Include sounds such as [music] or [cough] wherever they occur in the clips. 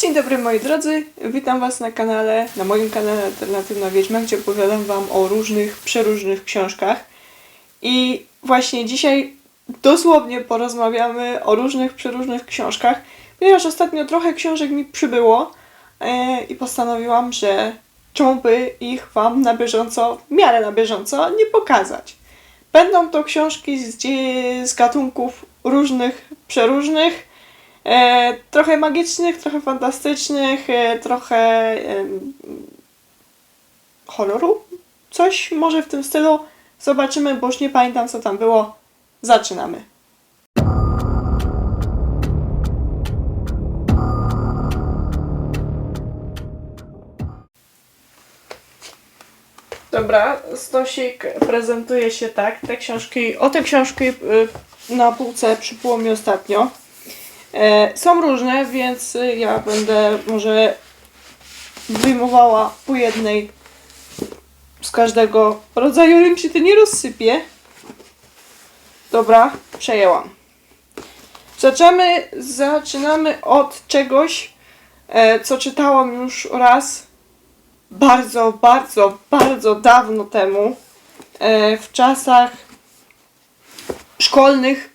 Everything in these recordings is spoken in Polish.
Dzień dobry moi drodzy, witam was na kanale, na moim kanale Alternatywna Wiedźma, gdzie opowiadam wam o różnych, przeróżnych książkach. I właśnie dzisiaj dosłownie porozmawiamy o różnych, przeróżnych książkach, ponieważ ostatnio trochę książek mi przybyło e, i postanowiłam, że czemu by ich wam na bieżąco, w miarę na bieżąco, nie pokazać. Będą to książki z, z gatunków różnych, przeróżnych, E, trochę magicznych, trochę fantastycznych, e, trochę em, horroru. Coś może w tym stylu. Zobaczymy, bo już nie pamiętam co tam było. Zaczynamy. Dobra, stosik prezentuje się tak. Te książki, o te książki y, na półce przypło mi ostatnio. E, są różne, więc ja będę może wyjmowała po jednej z każdego rodzaju, im się to nie rozsypie. Dobra, przejęłam. Zaczynamy, zaczynamy od czegoś, e, co czytałam już raz bardzo, bardzo, bardzo dawno temu, e, w czasach szkolnych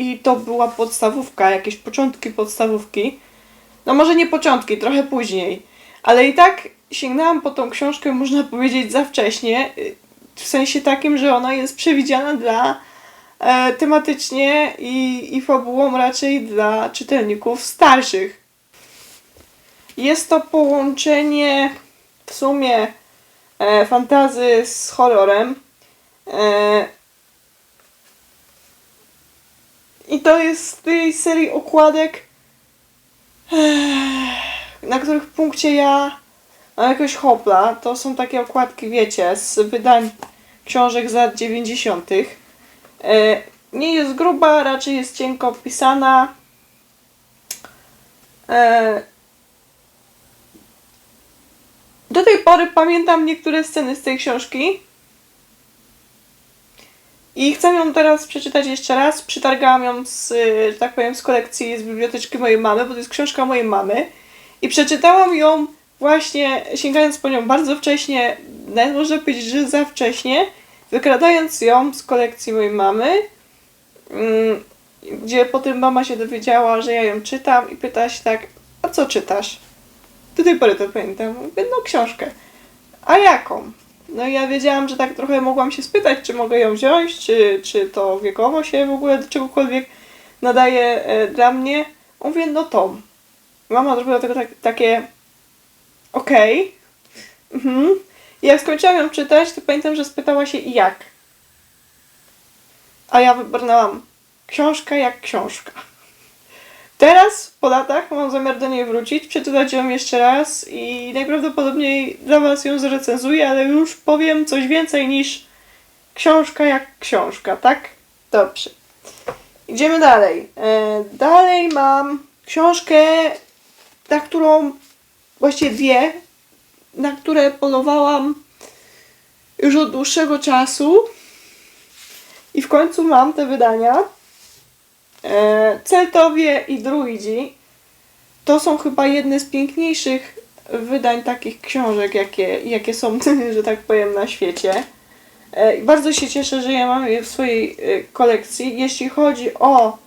i to była podstawówka, jakieś początki podstawówki. No może nie początki, trochę później, ale i tak sięgnęłam po tą książkę, można powiedzieć, za wcześnie, y, w sensie takim, że ona jest przewidziana dla e, tematycznie i, i fabułą raczej dla czytelników starszych. Jest to połączenie w sumie e, fantazy z horrorem. E, I to jest z tej serii okładek, na których punkcie ja mam jakoś hopla. To są takie okładki, wiecie, z wydań książek z lat 90. E, Nie jest gruba, raczej jest cienko opisana. E, Do tej pory pamiętam niektóre sceny z tej książki. I chcę ją teraz przeczytać jeszcze raz. Przytargałam ją z, y, tak powiem, z kolekcji, z biblioteczki mojej mamy, bo to jest książka mojej mamy. I przeczytałam ją właśnie, sięgając po nią bardzo wcześnie, nawet można powiedzieć, że za wcześnie, wykradając ją z kolekcji mojej mamy, mm, gdzie potem mama się dowiedziała, że ja ją czytam i pyta się tak, a co czytasz? Do tej pory to pamiętam. Mówię, no książkę. A jaką? No i ja wiedziałam, że tak trochę mogłam się spytać, czy mogę ją wziąć, czy, czy to wiekowo się w ogóle do czegokolwiek nadaje e, dla mnie. Mówię, no to. Mama zrobiła tego tak, takie okej. Mhm. I jak skończyłam ją czytać, to pamiętam, że spytała się jak. A ja wybrnęłam książka jak książka. Teraz, po latach, mam zamiar do niej wrócić, przeczytać ją jeszcze raz i najprawdopodobniej dla Was ją zrecenzuję, ale już powiem coś więcej niż książka jak książka, tak? Dobrze. Idziemy dalej. E, dalej mam książkę, na którą, właściwie dwie, na które polowałam już od dłuższego czasu i w końcu mam te wydania. E, Celtowie i Druidzi to są chyba jedne z piękniejszych wydań takich książek, jakie, jakie są, [laughs] że tak powiem, na świecie. E, Bardzo się cieszę, że ja mam je w swojej e, kolekcji. Jeśli chodzi o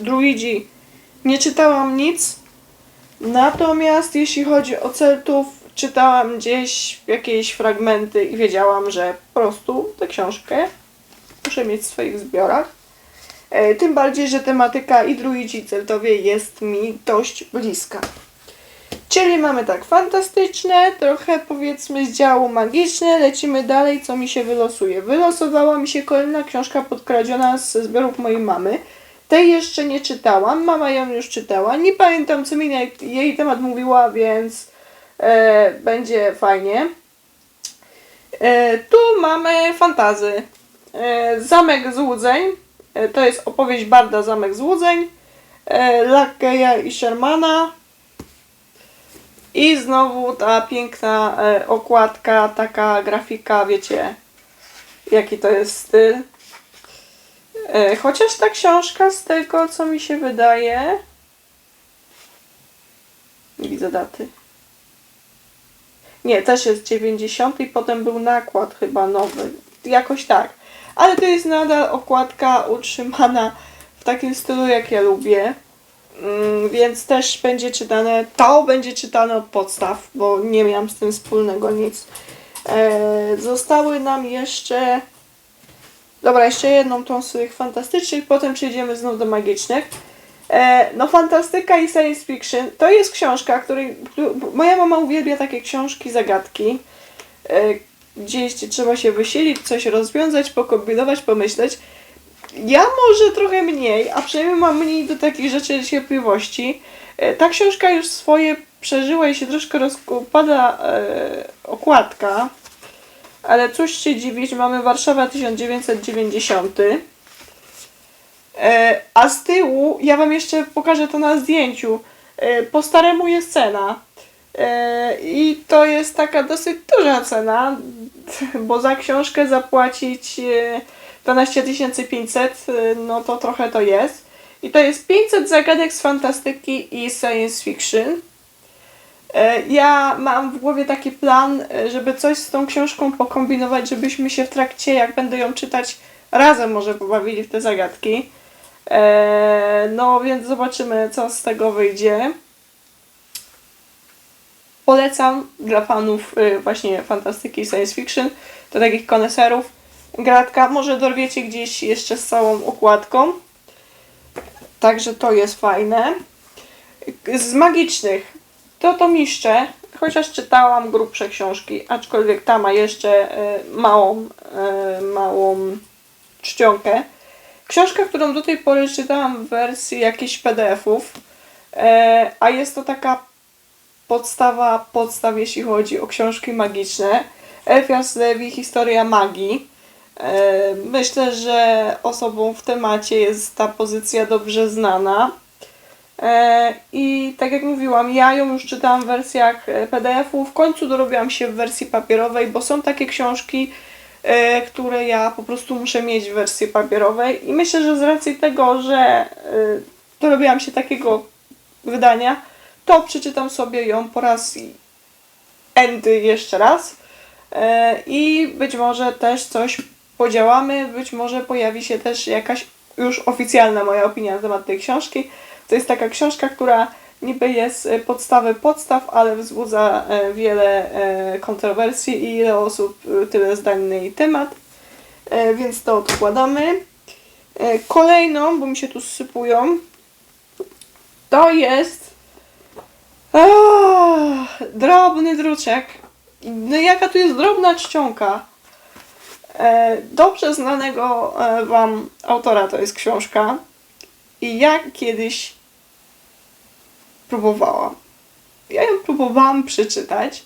Druidzi, nie czytałam nic. Natomiast jeśli chodzi o Celtów, czytałam gdzieś jakieś fragmenty i wiedziałam, że po prostu tę książkę muszę mieć w swoich zbiorach. E, Tym bardziej, że tematyka i druidzi celtowie jest mi dość bliska. Czyli mamy tak fantastyczne, trochę powiedzmy z działu magiczne, lecimy dalej, co mi się wylosuje. Wylosowała mi się kolejna książka podkradziona ze zbiorów mojej mamy. Tej jeszcze nie czytałam, mama ją już czytała. Nie pamiętam, co mi jej temat mówiła, więc e, będzie fajnie. E, tu mamy fantazy. E, Zamek złudzeń. E, To jest opowieść Barda Zamek Złudzeń, e, Lackeya i Shermana. I znowu ta piękna e, okładka, taka grafika, wiecie, jaki to jest styl. Chociaż ta książka, z tego co mi się wydaje, widzę daty. Nie, też jest 90 i potem był nakład chyba nowy. Jakoś tak. Ale to jest nadal okładka utrzymana w takim stylu, jak ja lubię. Mm, więc też będzie czytane, to będzie czytane od podstaw, bo nie miałam z tym wspólnego nic. E, zostały nam jeszcze. Dobra, jeszcze jedną tą z tych fantastycznych, potem przejdziemy znów do magicznych. E, no, fantastyka i science fiction to jest książka, której. któ- Moja mama uwielbia takie książki, zagadki. E, gdzieś gdzie trzeba się wysilić, coś rozwiązać, pokombinować, pomyśleć. Ja może trochę mniej, a przynajmniej mam mniej do takich rzeczy cierpliwości. E, Ta książka już swoje przeżyła i się troszkę rozpada e, okładka. Ale cóż się dziwić, mamy Warszawa 1990. E, a z tyłu, ja wam jeszcze pokażę to na zdjęciu. E, po staremu jest cena. E, I to jest taka dosyć duża cena, bo za książkę zapłacić e, 12 500, e, no to trochę to jest. I to jest 500 zagadek z fantastyki i science fiction. E, Ja mam w głowie taki plan, e, żeby coś z tą książką pokombinować, żebyśmy się w trakcie, jak będę ją czytać, razem może pobawili w te zagadki. E, No więc zobaczymy, co z tego wyjdzie. Polecam dla fanów y, właśnie fantastyki i science fiction, do takich koneserów. Gratka, może dorwiecie gdzieś jeszcze z całą okładką. Także to jest fajne. Z magicznych to to miszcze, chociaż czytałam grubsze książki, aczkolwiek ta ma jeszcze y, małą, y, małą czcionkę. Książka, którą do tej pory czytałam w wersji jakichś PDF-ów, a jest to taka podstawa podstaw, jeśli chodzi o książki magiczne. Elfias Lewi, Historia Magii. E, Myślę, że osobom w temacie jest ta pozycja dobrze znana. E, I tak jak mówiłam, ja ją już czytałam w wersjach e, PDF-u. W końcu dorobiłam się w wersji papierowej, bo są takie książki, które ja po prostu muszę mieć w wersji papierowej. I myślę, że z racji tego, że dorobiłam się takiego wydania, to przeczytam sobie ją po raz endy jeszcze raz. E, I być może też coś podziałamy, być może pojawi się też jakaś już oficjalna moja opinia na temat tej książki. To jest taka książka, która niby jest e, podstawy podstaw, ale wzbudza e, wiele kontrowersji i ile osób, tyle zdań na jej temat. Więc to odkładamy. Kolejną, bo mi się tu sypują, to jest Drobny druczek. No jaka tu jest drobna czcionka. E, dobrze znanego e, Wam autora to jest książka. I ja kiedyś próbowałam. Ja ją próbowałam przeczytać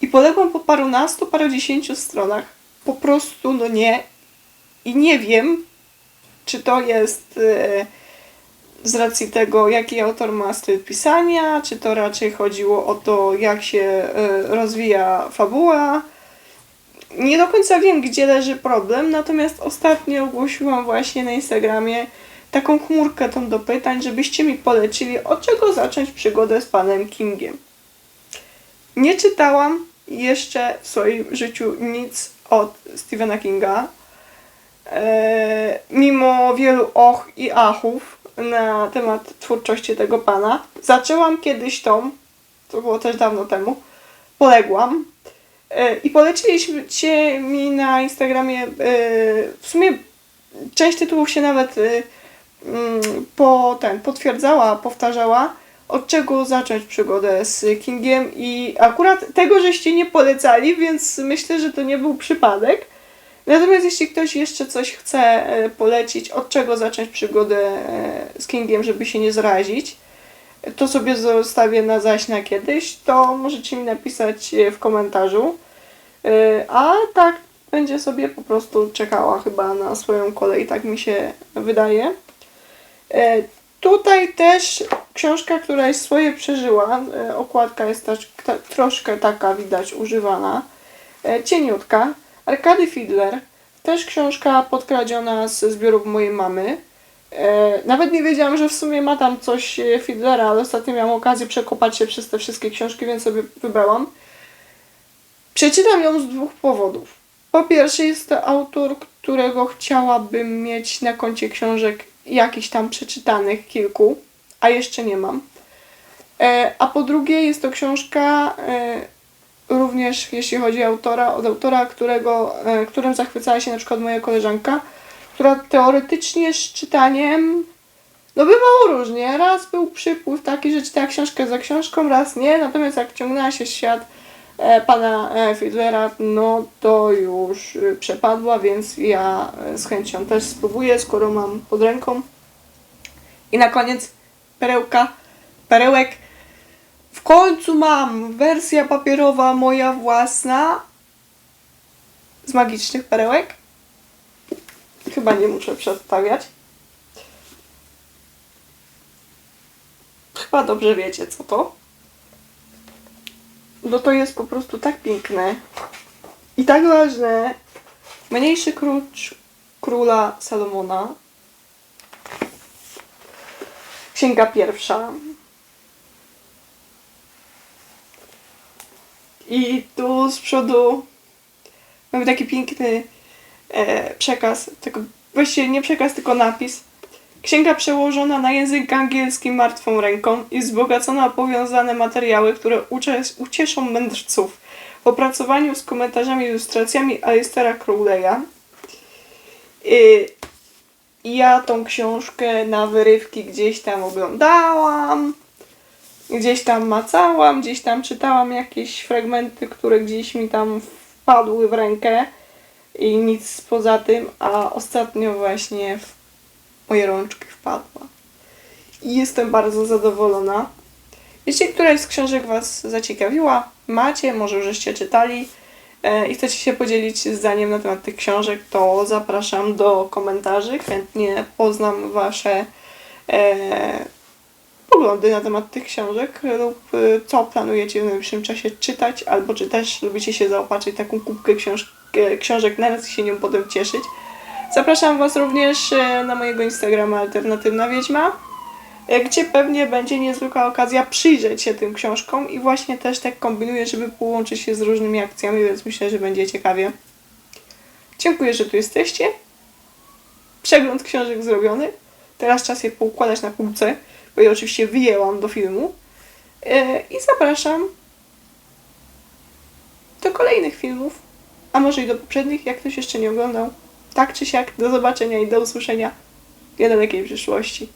i poległam po parunastu, parudziesięciu stronach. Po prostu, no nie. I nie wiem, czy to jest e, z racji tego, jaki autor ma styl pisania, czy to raczej chodziło o to, jak się e, rozwija fabuła. Nie do końca wiem, gdzie leży problem, natomiast ostatnio ogłosiłam właśnie na Instagramie taką chmurkę tą do pytań, żebyście mi polecili, od czego zacząć przygodę z panem Kingiem. Nie czytałam jeszcze w swoim życiu nic od Stephena Kinga. E, mimo wielu och i achów na temat twórczości tego pana. Zaczęłam kiedyś tą, to było też dawno temu, poległam. E, I poleciliście mi na Instagramie, e, w sumie część tytułów się nawet e, mm, po, ten, potwierdzała, powtarzała, od czego zacząć przygodę z Kingiem i akurat tego żeście nie polecali, więc myślę, że to nie był przypadek. Natomiast jeśli ktoś jeszcze coś chce e, polecić, od czego zacząć przygodę e, z Kingiem, żeby się nie zrazić, to sobie zostawię na zaś na kiedyś, to możecie mi napisać e, w komentarzu. A tak będzie sobie po prostu czekała chyba na swoją kolej, tak mi się wydaje. Tutaj też książka, która jest swoje przeżyła. Okładka jest troszkę taka widać używana. Cieniutka. Arkady Fiedler. Też książka podkradziona ze zbiorów mojej mamy. E, nawet nie wiedziałam, że w sumie ma tam coś e, Fiedlera, ale ostatnio miałam okazję przekopać się przez te wszystkie książki, więc sobie wybrałam. Przeczytam ją z dwóch powodów. Po pierwsze jest to autor, którego chciałabym mieć na koncie książek jakichś tam przeczytanych, kilku, a jeszcze nie mam. E, a po drugie jest to książka również, jeśli chodzi o autora, od autora, którego, e, którym zachwycała się na przykład moja koleżanka, która teoretycznie z czytaniem no bywało różnie. Raz był przypływ taki, że czytała książkę za książką, raz nie. Natomiast jak ciągnęła się świat e, pana e, Fiedlera, no to już przepadła, więc ja z chęcią też spróbuję, skoro mam pod ręką. I na koniec perełka, perełek. W końcu mam wersja papierowa moja własna z magicznych perełek. Chyba nie muszę przedstawiać. Chyba dobrze wiecie, co to. Bo to jest po prostu tak piękne i tak ważne. Mniejszy krucz króla Salomona. Księga pierwsza. I tu z przodu mamy taki piękny e, przekaz, tylko właściwie nie przekaz, tylko napis. Księga przełożona na język angielski martwą ręką i wzbogacona o powiązane materiały, które ucieszą mędrców. W opracowaniu z komentarzami i ilustracjami Alistera Crowley'a. Y, ja tą książkę na wyrywki gdzieś tam oglądałam, gdzieś tam macałam, gdzieś tam czytałam jakieś fragmenty, które gdzieś mi tam wpadły w rękę i nic poza tym, a ostatnio właśnie w moje rączki wpadła. I jestem bardzo zadowolona. Jeśli któraś z książek Was zaciekawiła, macie, może żeście czytali e, i chcecie się podzielić zdaniem na temat tych książek, to zapraszam do komentarzy. Chętnie poznam Wasze e, poglądy na temat tych książek lub e, co planujecie w najbliższym czasie czytać, albo czy też lubicie się zaopatrzyć taką kubkę książ e, książek naraz i się nią potem cieszyć. Zapraszam Was również e, na mojego Instagrama Alternatywna Wiedźma, e, gdzie pewnie będzie niezwykła okazja przyjrzeć się tym książkom i właśnie też tak kombinuję, żeby połączyć się z różnymi akcjami, więc myślę, że będzie ciekawie. Dziękuję, że tu jesteście. Przegląd książek zrobiony. Teraz czas je poukładać na półce, bo oczywiście wyjęłam do filmu. E, I zapraszam do kolejnych filmów, a może i do poprzednich, jak ktoś jeszcze nie oglądał. Tak czy siak, do zobaczenia i do usłyszenia w niedalekiej przyszłości.